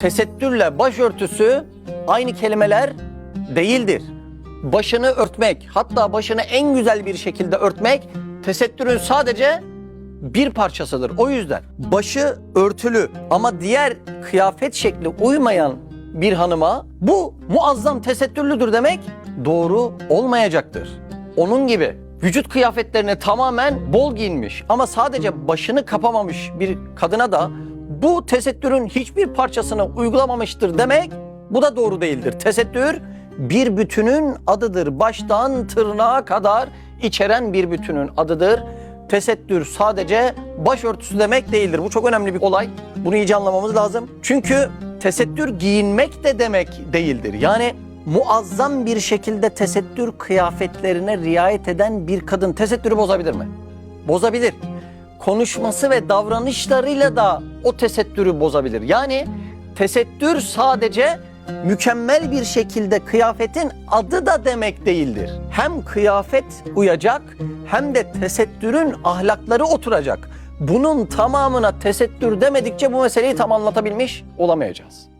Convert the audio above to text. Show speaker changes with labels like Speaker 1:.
Speaker 1: Tesettürle başörtüsü aynı kelimeler değildir. Başını örtmek, hatta başını en güzel bir şekilde örtmek tesettürün sadece bir parçasıdır. O yüzden başı örtülü ama diğer kıyafet şekli uymayan bir hanıma bu muazzam tesettürlüdür demek doğru olmayacaktır. Onun gibi vücut kıyafetlerini tamamen bol giyinmiş ama sadece başını kapamamış bir kadına da bu tesettürün hiçbir parçasını uygulamamıştır demek bu da doğru değildir. Tesettür bir bütünün adıdır. Baştan tırnağa kadar içeren bir bütünün adıdır. Tesettür sadece başörtüsü demek değildir. Bu çok önemli bir olay. Bunu iyice anlamamız lazım. Çünkü tesettür giyinmek de demek değildir. Yani muazzam bir şekilde tesettür kıyafetlerine riayet eden bir kadın tesettürü bozabilir mi? Bozabilir. Konuşması ve davranışlarıyla da o tesettürü bozabilir. Yani tesettür sadece mükemmel bir şekilde kıyafetin adı da demek değildir. Hem kıyafet uyacak hem de tesettürün ahlakları oturacak. Bunun tamamına tesettür demedikçe bu meseleyi tam anlatabilmiş olamayacağız.